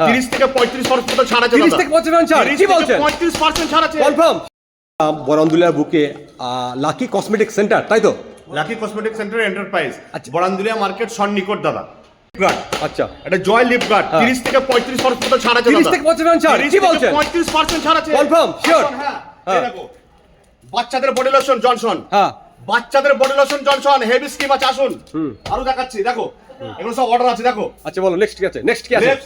তিরিশ থেকে পঁয়ত্রিশ পার্সেন্ট ছাড় আছে 30 থেকে 35% ছাড়? কি বলছেন? পঁয়ত্রিশ পার্সেন্ট ছাড় আছে কনফার্ম বরন্দুলিয়ার বুকে লাকি কসমেটিক সেন্টার তাই তো লাকি কসমেটিক সেন্টার এন্টারপ্রাইজ আচ্ছা। বরান্দুলিয়া মার্কেট সন্নিকট দাদা আচ্ছা এটা জয় হ্যাঁ। থেকে পার্সেন্ট ছাড় আছে 30 থেকে 35% ছাড়? কি বলছেন? পঁয়ত্রিশ পার্সেন্ট ছাড় আছে Confirm? Sure? হ্যাঁ হ্যাঁ। দেখো। বাচ্চাদের বডি লোশন জনসন হ্যাঁ বাচ্চাদের body lotion Johnson heavy scheme আছে আসুন আরও দেখাচ্ছি দেখো এগুলো সব অর্ডার আছে দেখো আচ্ছা বলো নেক্সট কি আছে নেক্সট কি আছে হ্যাঁ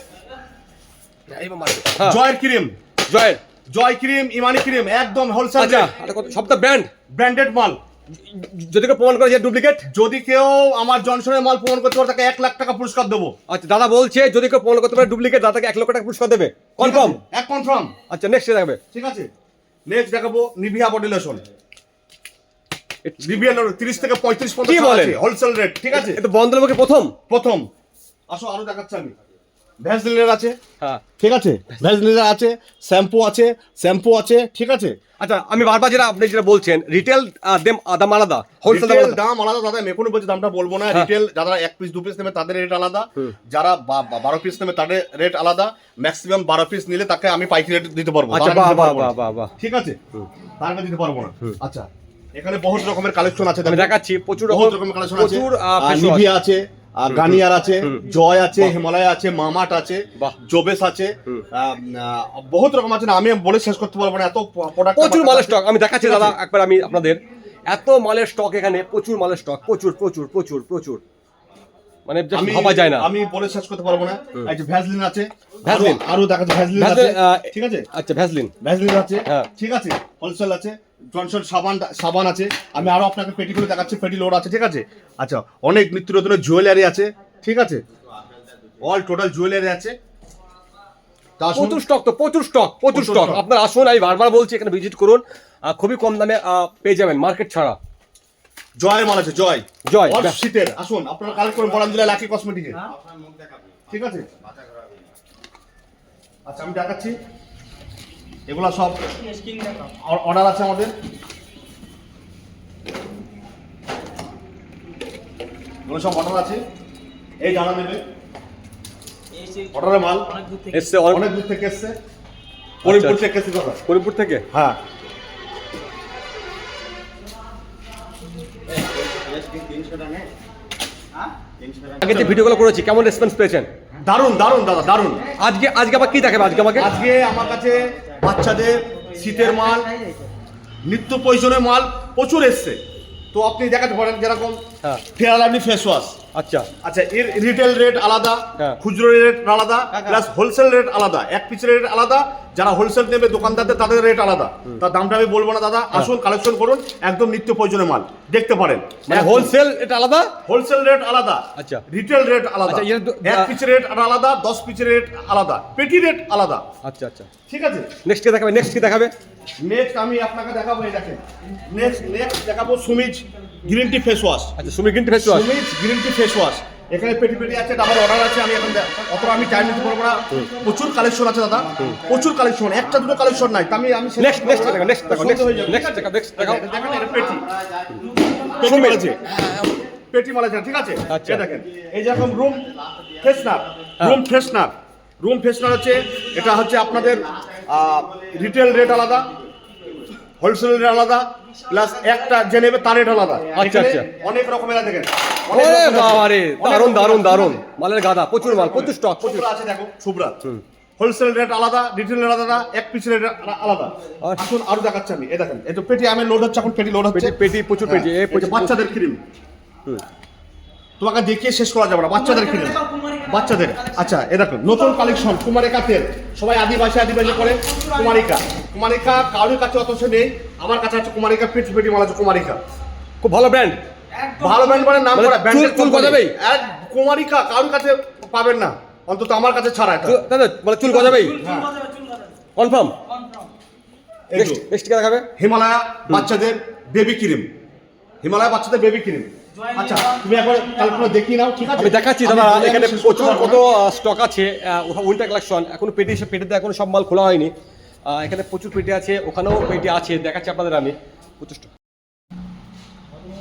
জয়ের ক্রিম। জয়ের। জয় ক্রিম ইমানি ক্রিম একদম হোলসেল আচ্ছা এটা কত- সব তো ব্র্যান্ড ব্র্যান্ডেড মাল। যদি কেউ প্রমাণ করে যে ডুপ্লিকেট যদি কেউ আমার জনসনের মাল প্রমাণ করতে পারে তাকে এক লাখ টাকা পুরস্কার দেবো। আচ্ছা দাদা বলছে যদি কেউ প্রমাণ করতে পারে ডুপ্লিকেট দাদাকে এক লক্ষ টাকা পুরস্কার দেবে। কনফার্ম এক কনফার্ম আচ্ছা নেক্সট দেখাবে। ঠিক আছে। নেক্সট দেখাবো নিভিয়া বডি লোশন নিভিয়া তিরিশ থেকে পঁয়ত্রিশ বলেন? হোলসেল রেট ঠিক আছে? এটা বন্ধের মুখে প্রথম? প্রথম। আসো আরও দেখাচ্ছি আমি। ভ্যাসলিনের আছে। হ্যাঁ। ঠিক আছে? ভ্যাসলিনের আছে শ্যাম্পু আছে শ্যাম্পু আছে ঠিক আছে? আচ্ছা আমি বারবার যেটা আপনি যেটা বলছেন রিটেল দেম দাম আলাদা হোলসেল দাম আলাদা। দাম আলাদা দাদা আমি এখনও বলছি দামটা বলব না। হ্যাঁ। রিটেল যারা এক পিস দু পিস নেবে তাদের রেট আলাদা। যারা বারো পিস নেবে তাদের রেট আলাদা। ম্যাক্সিমাম বারো পিস নিলে তাকে আমি পাইকারি রেট দিতে পারব। আচ্ছা বাহ বাহ বাহ বাহ বাহ। ঠিক আছে? তার দিতে পারব না। আচ্ছা। এখানে বহুত রকমের কালেকশন আছে। দেখাচ্ছি প্রচুর রকমের কালেকশন আছে। নিভিয়া আছে। আর গানিয়ার আছে জয় আছে হিমালয় আছে মামাট আছে। জোবেস আছে বহুত রকম আছে না আমি বলে শেষ করতে পারব না এত প্রোডাক্ট প্রচুর মালের স্টক আমি দেখাচ্ছি দাদা একবার আমি আপনাদের এত মালের স্টক এখানে প্রচুর মালের স্টক প্রচুর প্রচুর প্রচুর প্রচুর। মানে আমি ভাবা যায় না। আমি বলে শেষ করতে পারব না। এই যে ভ্যাসলিন আছে ভ্যাসলিন। আরো- আরও দেখাচ্ছে ভ্যাসলিন আছে ঠিক আছে? আচ্ছা ভ্যাসলিন ভ্যাসলিন আছে হ্যাঁ। ঠিক আছে হোলসেল আছে জনসন সাবান সাবান আছে। আমি আরও আপনাকে পেটি করে দেখাচ্ছি পেটি লোড আছে ঠিক আছে? আচ্ছা অনেক নিত্য নতুনের জুয়েলারি আছে ঠিক আছে? অল টোটাল জুয়েলারি আছে। প্রচুর স্টক তো প্রচুর স্টক প্রচুর স্টক। আপনারা আসুন আমি বারবার বলছি এখানে ভিজিট করুন। খুবই কম দামে পেয়ে যাবেন মার্কেট ছাড়া। জয়ের মাল আছে জয়। জয়, শীতের আসুন আপনারা কালেক্ট করুন বরান দিলে লাকি কসমেটিকে ঠিক আছে? আচ্ছা আমি দেখাচ্ছি। এগুলা সব অর্ডার আছে আমাদের। এগুলো সব অর্ডার আছে। এই জানা নেবে। অর্ডারের মাল। এসছে অনেক অনেক দূর থেকে এসছে। করিমপুর আচ্ছা। থেকে এসছে দাদা করিমপুর থেকে? হ্যাঁ। আগে যে ভিডিওগুলো করেছি কেমন রেসপন্স পেয়েছেন? দারুণ দারুণ দাদা দারুণ। আজকে আজকে আবার কি দেখাবে? আজকে আমাকে? আজকে আমার কাছে বাচ্চাদের শীতের মাল নিত্য প্রয়োজনের মাল প্রচুর এসছে। তো আপনি দেখাতে পারেন যেরকম হ্যাঁ। ফেয়ার আপনি ফেস ওয়াশ আচ্ছা। আচ্ছা এর রিটেল রেট আলাদা হ্যাঁ। খুচরো রেট আলাদা প্লাস হোলসেল রেট আলাদা। এক পিসের রেট আলাদা যারা হোলসেল নেবে দোকানদারদের তাদের রেট আলাদা। তার দামটা আমি বলব না দাদা। আসুন কালেকশন করুন একদম নিত্য প্রয়োজনীয় মাল। দেখতে পারেন। মানে হোলসেল এটা আলাদা? হোলসেল রেট আলাদা। আচ্ছা। রিটেল রেট আলাদা। আচ্ছা, দু- এক পিসের রেট আলাদা দশ পিসের রেট আলাদা। পেটি রেট আলাদা। আচ্ছা আচ্ছা। ঠিক আছে? নেক্সট কি দেখাবে? নেক্সট কি দেখাবে? নেক্সট আমি আপনাকে দেখাবো এই দেখেন। নেক্সট নেক্সট দেখাবো সুমিজ। গ্রিন টি ফেস ওয়াশ আচ্ছা সুমি কিন্তু ফেস ওয়াশ সুমিজ গ্রিন টি ফেস ওয়াশ এখানে পেটি পেটি আছে আমার অর্ডার আছে আমি এখন অতটা আমি টাইম নিতে পারব না। প্রচুর কালেকশন আছে দাদা প্রচুর কালেকশন একটা দুটো কালেকশন নাই। আমি আমি নেক্সট নেক্সট না। নেক্সট যাবে। নেক্সট দেখাও নেক্সট এটা পেটি। আছে। পেটি মাল আছে ঠিক আছে? আচ্ছা। দেখেন এই যেরকম room freshener room freshener room freshener হচ্ছে এটা হচ্ছে আপনাদের রিটেল রেট আলাদা। হোলসেল রেট আলাদা প্লাস একটা যে নেবে তার রেট আলাদা। আচ্ছা, আচ্ছা। অনেক রকমের আছে দেখেন অনেক ওরে বাবা রে দারুণ দারুণ দারুণ মালের গাদা প্রচুর মাল প্রচুর স্টক প্রচুর। আছে দেখো শুভ্রা হোলসেল রেট আলাদা রিটেল রেট আলাদা এক পিস রেট আলাদা। আর- আসুন আরও দেখাচ্ছি আমি। এই দেখেন এই তো পেটি আমি লোড হচ্ছে এখন পেটি লোড হচ্ছে। পেটি প্রচুর পেটি হ্যাঁ, এই বাচ্চাদের ক্রিম হুম। তোমাকে দেখিয়ে শেষ করা যাবে না বাচ্চাদের ক্রিম বাচ্চাদের। আচ্ছা এ দেখো নতুন কালেকশন কুমারিকা তেল। সবাই আদিবাসী আদিবাসী করে কুমারিকা। কুমারিকা কারোর কাছে অত সে নেই। আমার কাছে আছে কুমারিকা পেটি পেটি মাল আছে কুমারিকা। খুব ভালো ব্র্যান্ড ভালো ব্র্যান্ড মানে নাম মানে করা ব্র্যান্ডের চুল গজাবেই? এক কুমারিকা কারোর কাছে পাবেন না। অন্তত আমার কাছে ছাড়া এটা। তো? মানে চুল গজাবেই? কনফার্ম এই নেক্সট কি দেখাবে? হিমালয়া বাচ্চাদের বেবি ক্রিম হিমালয়া বাচ্চাদের বেবি ক্রিম আচ্ছা তুমি একবার কালকে দেখিয়ে নাও ঠিক আছে? আমি দেখাচ্ছি দাদা বলে এখানে প্রচুর কত স্টক আছে উইন্টার কালেকশন এখনও পেটি পেটিতে এখনও সব মাল খোলা হয়নি। এখানে প্রচুর পেটি আছে ওখানেও পেটি আছে দেখাচ্ছি আপনাদের আমি। প্রচুর।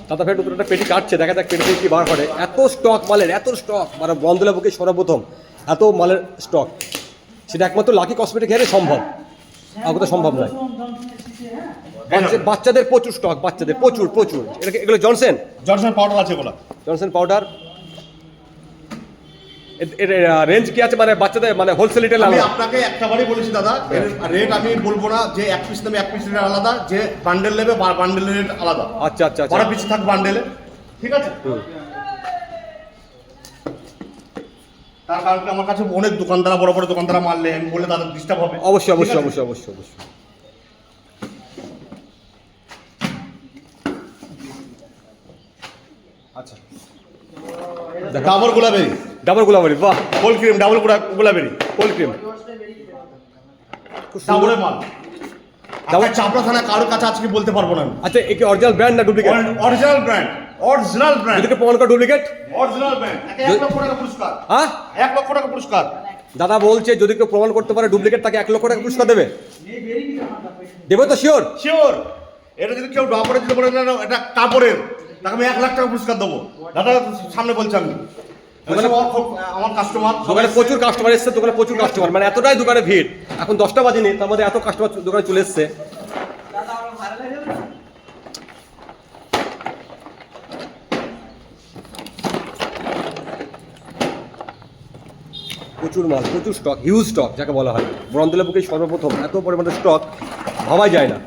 দাদা ফের নতুন একটা পেটি কাটছে দেখা যাক পেটি কি বার করে। এত স্টক মালের এত স্টক মানে বন্দলা বুকে সর্বপ্রথম এত মালের স্টক সেটা একমাত্র লাকি কসমেটিক হেয়ারে সম্ভব। কোথাও সম্ভব নয়। বাচ্চা- বাচ্চাদের প্রচুর স্টক বাচ্চাদের প্রচুর প্রচুর। এটা এগুলো জনসেন জনসন পাউডার আছে এগুলো। জনসন পাউডার রেঞ্জ কি আছে? মানে বাচ্চাদের মানে হোলসেল রিটেল আমি আপনাকে একটা বারই বলেছি দাদা রেট আমি বলব না যে এক পিস নেবে এক পিস রেট আলাদা যে বান্ডেল নেবে বান্ডেলের রেট আলাদা। আচ্ছা আচ্ছা আচ্ছা। বড় পিস থাকবে বান্ডেলে ঠিক আছে। তার কারণ আমার কাছে অনেক দোকানদার বড় বড় দোকানদার মারলে আমি বললে তাদের ডিস্টার্ব হবে। অবশ্যই অবশ্যই অবশ্যই অবশ্যই অবশ্যই। আচ্ছা। ডাবল গোলাবেরি ডাবল গোলাবারি বাহ কোল্ড ক্রিম ডাবল গোলাবেরি কোল্ড ক্রিম ডাবলের মাল ডাবল চাপড়া থানা কারোর কাছে আজকে বলতে পারব না আচ্ছা এ কি অরিজিনাল ব্র্যান্ড না duplicate original brand original brand যদি কেউ প্রমাণ করে ডুপ্লিকেট অরিজিনাল ব্র্যান্ড এক লক্ষ টাকা পুরস্কার। হ্যাঁ? এক লক্ষ টাকা পুরস্কার। দাদা বলছে যদি কেউ প্রমাণ করতে পারে ডুপ্লিকেট তাকে এক লক্ষ টাকা পুরস্কার দেবে। দেবে তো শিওর শিওর এটা যদি কেউ ড্র করে দিতে পারে না এটা কাপড়ের। তাকে আমি এক লাখ টাকা পুরস্কার দেবো। দাদা সামনে বলছি আমি আমার কাস্টমার দোকানে প্রচুর কাস্টমার এসছে দোকানে প্রচুর কাস্টমার মানে এতটাই দোকানে ভিড়। এখন দশটা বাজেনি তার মধ্যে এত কাস্টমার দোকানে চলে এসছে। প্রচুর মাল প্রচুর স্টক হিউজ স্টক যাকে বলা হয়। বরন্দলা বুকে সর্বপ্রথম এত পরিমাণে স্টক ভাবাই যায় না।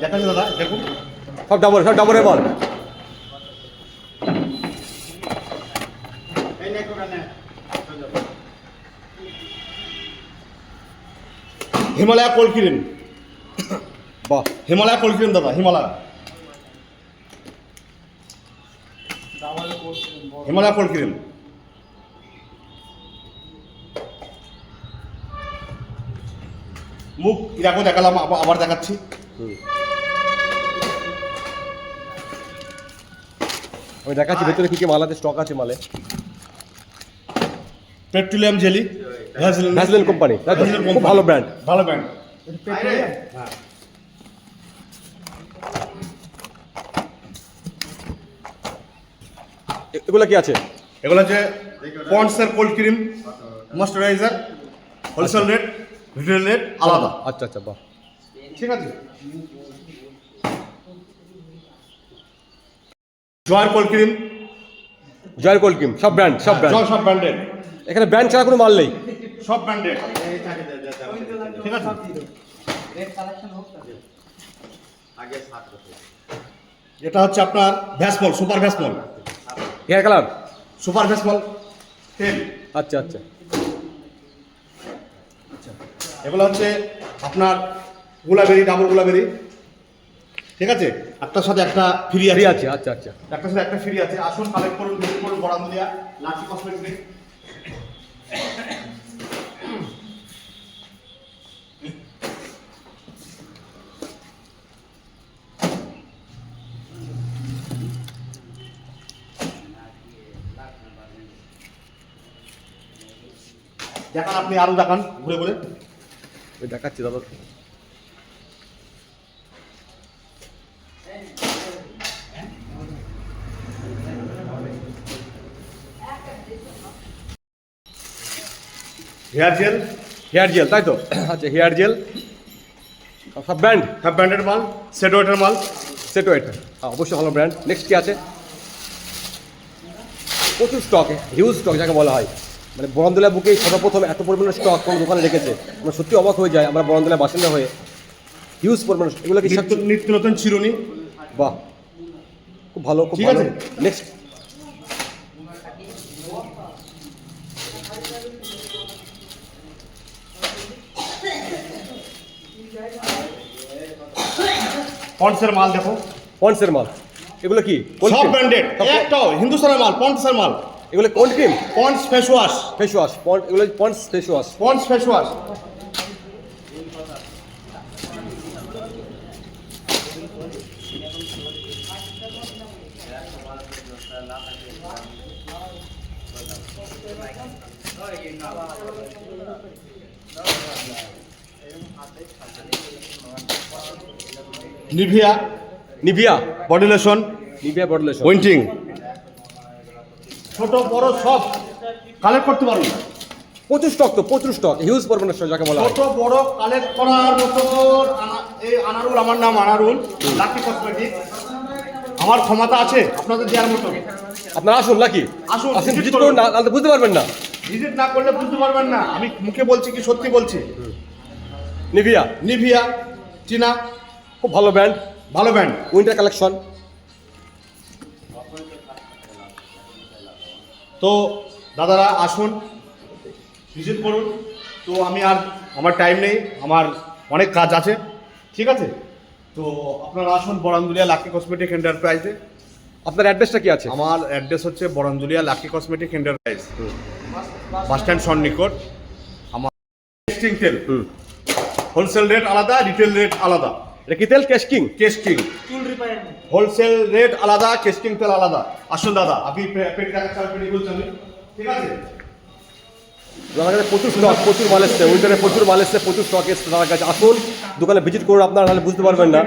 দাদা দেখুন। সব ডাবল সব ডাবলের মাল। Himalaya cold cream. বাহ। হিমালয়া কোল্ড ক্রিম দাদা হিমালয়া। Himalaya cold cream. মুখ দেখো দেখালাম আবার- দেখাচ্ছি। আমি দেখাচ্ছি ভেতরে কি কি মাল আছে স্টক আছে মালে? পেট্রোলিয়াম জেলি ভ্যাসলিন কোম্পানি খুব ভালো ব্র্যান্ড ভালো ব্র্যান্ড এগুলো কি আছে? এগুলো হচ্ছে পন্ডসের cold cream moisturiser wholesale rate retail rate আলাদা। আচ্ছা আচ্ছা বাহ। ঠিক আছে? জয়ার কোল্ড ক্রিম। জয়ের কোল্ড ক্রিম সব ব্র্যান্ড সব ব্র্যান্ড সব ব্র্যান্ডেড এখানে ব্র্যান্ড ছাড়া কোনো মাল নেই। সব ব্র্যান্ডেড ঠিক আছে? এটা হচ্ছে আপনার Vasmol super Vasmol hair colour super Vasmol তেল। আচ্ছা আচ্ছা। এগুলো হচ্ছে আপনার গোলাবেরি ডাবল গুলাবেরি। ঠিক আছে? একটার সাথে একটা ফ্রি আছে। আচ্ছা আচ্ছা। একটার সাথে একটা ফ্রি আছে। আসুন কালেক্ট করুন করুন বড়ামুলিয়া লাচি কসমেটিক দেখান আপনি আরও দেখান ঘুরে ঘুরে ওই দেখাচ্ছি দাদা হেয়ার জেল? হেয়ার জেল তাই তো? আচ্ছা হেয়ার জেল। সব ব্র্যান্ড? হ্যাঁ ব্র্যান্ডেড মাল সেট ওয়েটার মাল। সেটো এটা হ্যাঁ অবশ্যই ভালো ব্র্যান্ড। নেক্সট কি আছে? প্রচুর স্টক হিউজ স্টক যাকে বলা হয়। মানে বরন্দলা বুকে সর্বপ্রথম এত পরিমাণে স্টক কোনো দোকানে রেখেছে। আমরা সত্যি অবাক হয়ে যায় আমরা বরন্দলা বাসিন্দা হয়ে হিউজ পরিমাণে এগুলো কি নিত্য নতুন চিরুনি বাহ। খুব ভালো খুব ভালো। নেক্সট পন্ডসের মাল দেখো পন্সের মাল এগুলো কি Cold সব cream? ব্র্যান্ডেড সব- একটাও হিন্দুস্তানের মাল পন্ডসের মাল এগুলো cold cream Pond's face wash face wash Pond এগুলো Pond's face wash Pond's face wash Nivea Nivea body lotion Nivea bottle উইন্টিং ছোট বড় সব কালেক্ট করতে পারবেন প্রচুর স্টক তো প্রচুর স্টক হিউজ পরিমাণের stock যাকে বলা ছোট বড় কালেক্ট করার মতো এই আনারুল আমার নাম আনারুল লাকি কসমেটিক আমার ক্ষমতা আছে আপনাদের দেওয়ার মতো। আপনারা আসুন নাকি আসুন, আসুন ভিজিট করুন। না বুঝতে পারবেন না। ভিজিট না করলে বুঝতে পারবেন না। আমি মুখে বলছি কি সত্যি বলছি? নিভিয়া। নিভিয়া চীনা খুব ভালো ব্র্যান্ড ভালো ব্যান্ড উইন্টার কালেকশন। তো দাদারা আসুন ভিজিট করুন। তো আমি আর আমার টাইম নেই আমার অনেক কাজ আছে ঠিক আছে? তো আপনারা আসুন বরান্দুলিয়া লাকি কসমেটিক এন্টারপ্রাইজে আপনার অ্যাড্রেসটা কি আছে? আমার অ্যাড্রেস হচ্ছে বরান্দুলিয়া lucky cosmetic enterprise bus stand সন্নিকট। আমার টেস্টিং তেল হোলসেল রেট আলাদা রিটেল রেট আলাদা। এটা কি তেল? কেশকিং কেস্টিং হোলসেল রেট আলাদা কেস্টিং তেল আলাদা। আসুন দাদা আপনি পেটি চাল আমি পেটি বলছি ঠিক আছে? কাছে প্রচুর স্টক প্রচুর মাল এসছে। উইন্টারে প্রচুর মাল এসছে প্রচুর স্টক এসছে। দাদার কাছে আসুন দোকানে ভিজিট করুন আপনারা নাহলে বুঝতে পারবেন না।